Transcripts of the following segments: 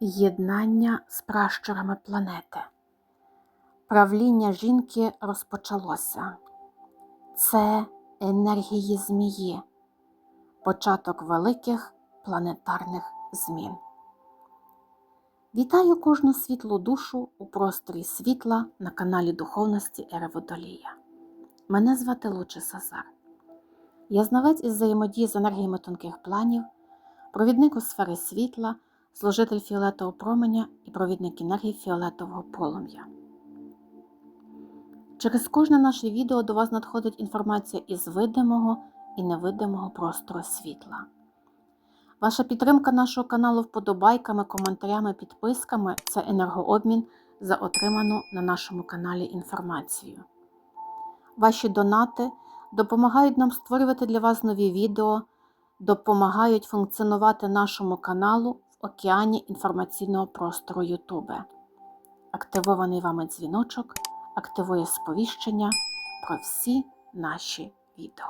Єднання з пращурами планети. Правління жінки розпочалося. Це енергії змії, початок великих планетарних змін. Вітаю кожну світлу душу у просторі світла на каналі Духовності Ереводолія. Мене звати Луче Сазар. Я знавець із взаємодії з енергіями тонких планів, провідник у сфери світла, служитель фіолетового променя і провідник енергії фіолетового полум'я. Через кожне наше відео до вас надходить інформація із видимого і невидимого простору світла. Ваша підтримка нашого каналу вподобайками, коментарями, підписками це енергообмін за отриману на нашому каналі інформацію. Ваші донати допомагають нам створювати для вас нові відео, допомагають функціонувати нашому каналу океані інформаційного простору YouTube. Активований вами дзвіночок активує сповіщення про всі наші відео.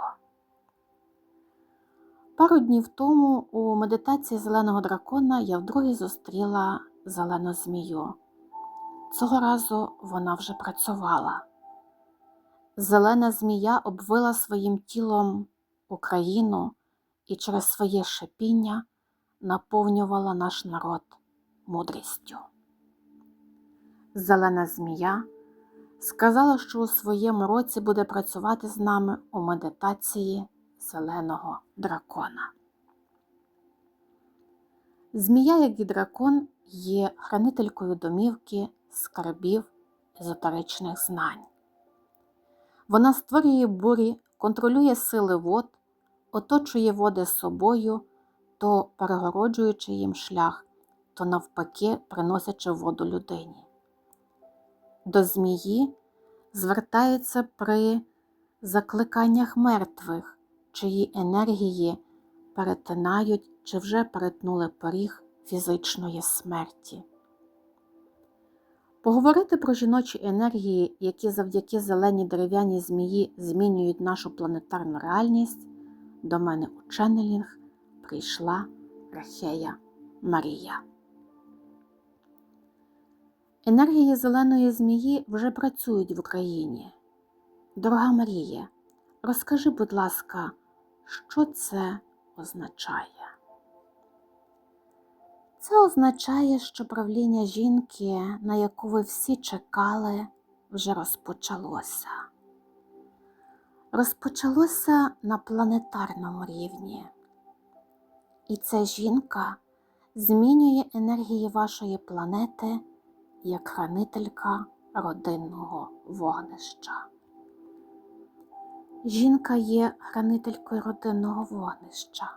Пару днів тому у медитації зеленого дракона я вдруге зустріла зелену змію. Цього разу вона вже працювала. Зелена змія обвила своїм тілом Україну і через своє шипіння наповнювала наш народ мудрістю. Зелена змія сказала, що у своєму році буде працювати з нами у медитації зеленого дракона. Змія, як і дракон, є хранителькою домівки, скарбів, езотеричних знань. Вона створює бурі, контролює сили вод, оточує води собою, то перегороджуючи їм шлях, то навпаки приносячи воду людині. До змії звертаються при закликаннях мертвих, чиї енергії перетинають чи вже перетнули поріг фізичної смерті. Поговорити про жіночі енергії, які завдяки зеленій дерев'яній змії змінюють нашу планетарну реальність, до мене у ченнелінг прийшла Рахея Марія. Енергії зеленої змії вже працюють в Україні. Дорога Марія, розкажи, будь ласка, що це означає? Це означає, що правління жінки, на яку ви всі чекали, вже розпочалося. Розпочалося на планетарному рівні. І ця жінка змінює енергії вашої планети як хранителька родинного вогнища. Жінка є хранителькою родинного вогнища.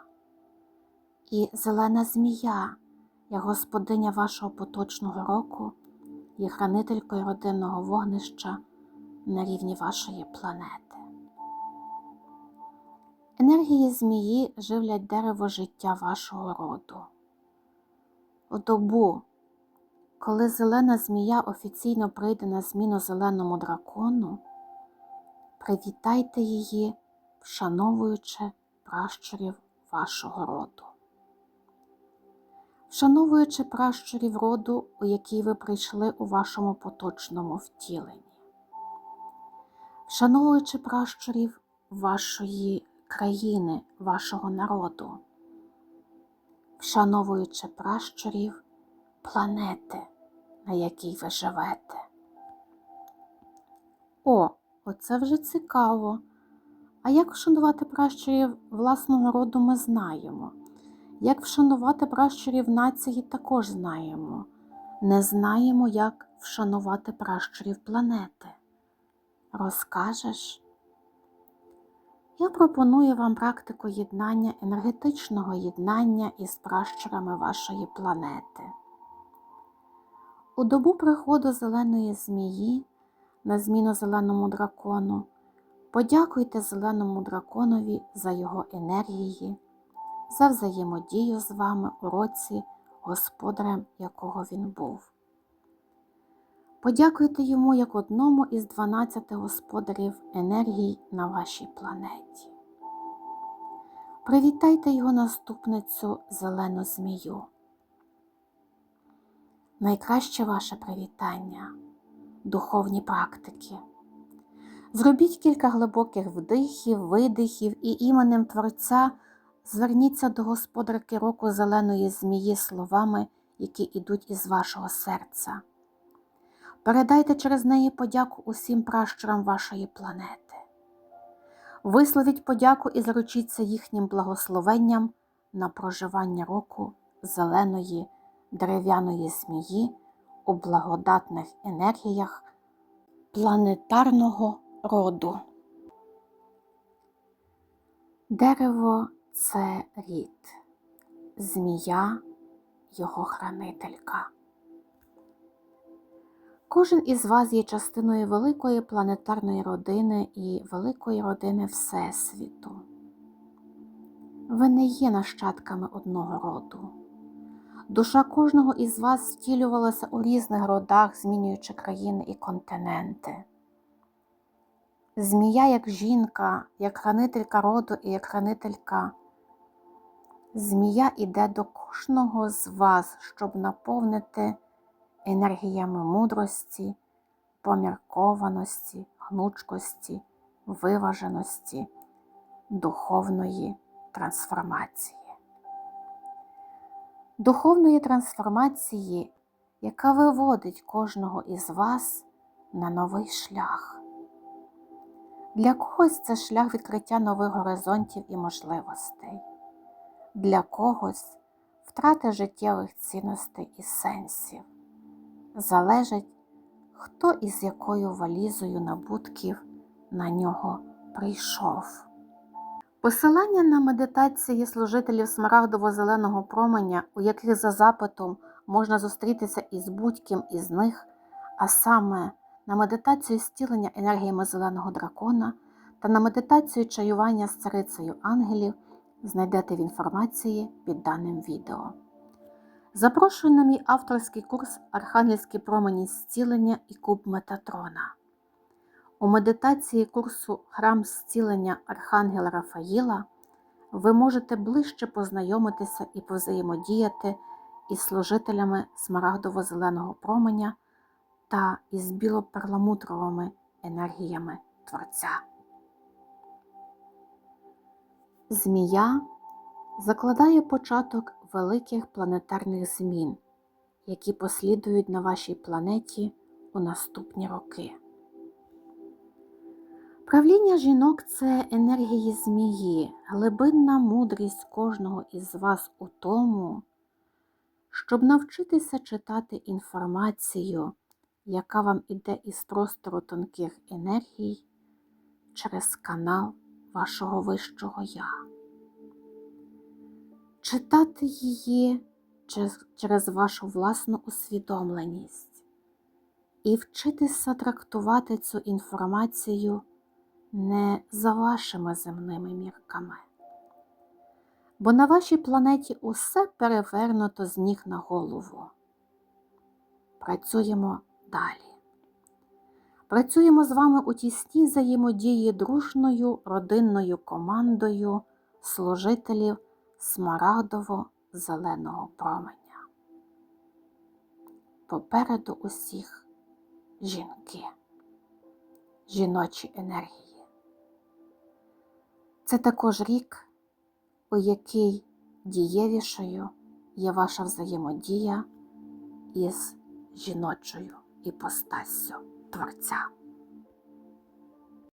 І зелена змія, як господиня вашого поточного року, є хранителькою родинного вогнища на рівні вашої планети. Енергії змії живлять дерево життя вашого роду. У добу, коли зелена змія офіційно прийде на зміну зеленому дракону, привітайте її, вшановуючи пращурів вашого роду. Вшановуючи пращурів роду, у який ви прийшли у вашому поточному втіленні, вшановуючи пращурів вашої країни, вашого народу, вшановуючи пращурів планети, на якій ви живете. О, оце вже цікаво. А як вшанувати пращурів власного роду ми знаємо. Як вшанувати пращурів нації також знаємо. Не знаємо, як вшанувати пращурів планети. Розкажеш? Я пропоную вам практику єднання, енергетичного єднання із пращурами вашої планети. У добу приходу зеленої змії на зміну зеленому дракону, подякуйте зеленому драконові за його енергії, за взаємодію з вами у році, господарем якого він був. Подякуйте йому як одному із 12 господарів енергій на вашій планеті. Привітайте його наступницю зелену змію. найкраще ваше привітання, духовні практики. Зробіть кілька глибоких вдихів, видихів і іменем Творця зверніться до господарки року зеленої змії словами, які йдуть із вашого серця. Передайте через неї подяку усім пращурам вашої планети. Висловіть подяку і заручіться їхнім благословенням на проживання року зеленої дерев'яної змії у благодатних енергіях планетарного роду. Дерево це рід, змія його хранителька. Кожен із вас є частиною великої планетарної родини і великої родини Всесвіту. Ви не є нащадками одного роду. Душа кожного із вас втілювалася у різних родах, змінюючи країни і континенти. Змія як жінка, як хранителька роду і як хранителька. Змія іде до кожного з вас, щоб наповнити енергіями мудрості, поміркованості, гнучкості, виваженості, духовної трансформації. Духовної трансформації, яка виводить кожного із вас на новий шлях. Для когось це шлях відкриття нових горизонтів і можливостей, для когось втрати життєвих цінностей і сенсів. Залежить, хто із якою валізою набутків на нього прийшов. Посилання на медитації служителів смарагдово-зеленого променя, у яких за запитом можна зустрітися із будь-ким із них, а саме на медитацію зцілення енергіями зеленого дракона та на медитацію чаювання з царицею ангелів, знайдете в інформації під даним відео. Запрошую на мій авторський курс Архангельські промені зцілення і куб Метатрона. У медитації курсу Храм зцілення Архангела Рафаїла ви можете ближче познайомитися і повзаємодіяти із служителями смарагдово-зеленого променя та із білоперламутровими енергіями Творця. Змія закладає початок великих планетарних змін, які послідують на вашій планеті у наступні роки. Правління жінок це енергії змії, глибинна мудрість кожного із вас у тому, щоб навчитися читати інформацію, яка вам іде із простору тонких енергій через канал вашого вищого Я. Читати її через, вашу власну усвідомленість і вчитися трактувати цю інформацію не за вашими земними мірками. Бо на вашій планеті усе перевернуто з ніг на голову. Працюємо далі. Працюємо з вами у тісній взаємодії дружною родинною командою служителів смарагдово-зеленого променя. Попереду усіх жінки, жіночі енергії. Це також рік, у який дієвішою є ваша взаємодія із жіночою іпостассю Творця.